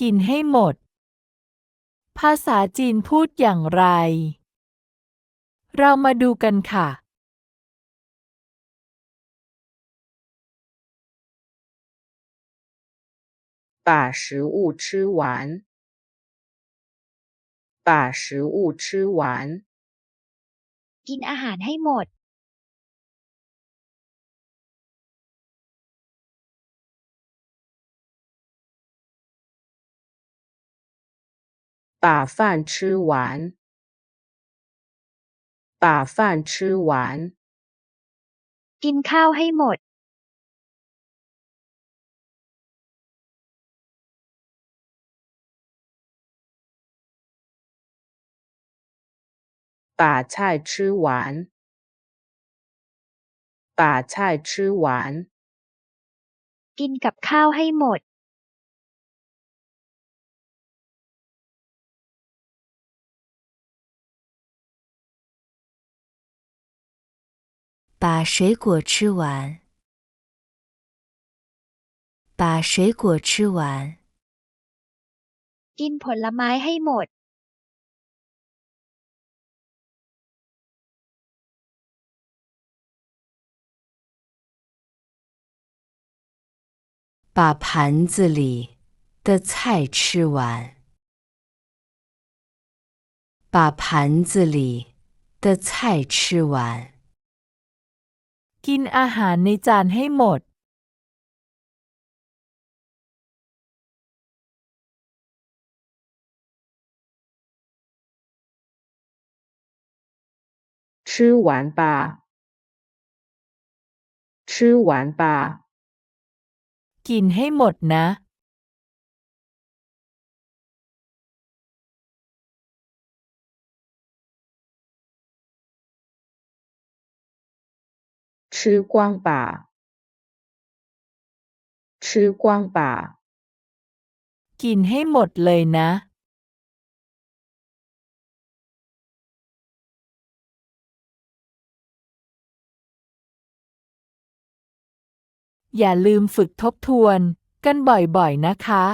กินให้หมด ภาษาจีนพูดอย่างไร เรามาดูกันค่ะ 把食物吃完，把食物吃完， กินอาหารให้หมด 把饭吃完，把饭吃完， กินข้าวให้หมด 把菜吃完，把菜吃完， กินกับข้าวให้หมด 把水果吃完，把水果吃完， กินผลไม้ให้หมด 把盘子里的菜吃完，把盘子里的菜吃完， กินอาหารในจานให้หมด 吃完吧，吃完吧， กินให้หมดนะ 吃光吧，吃光吧， กินให้หมดเลยนะ อย่าลืมฝึกทบทวน กันบ่อยๆนะคะ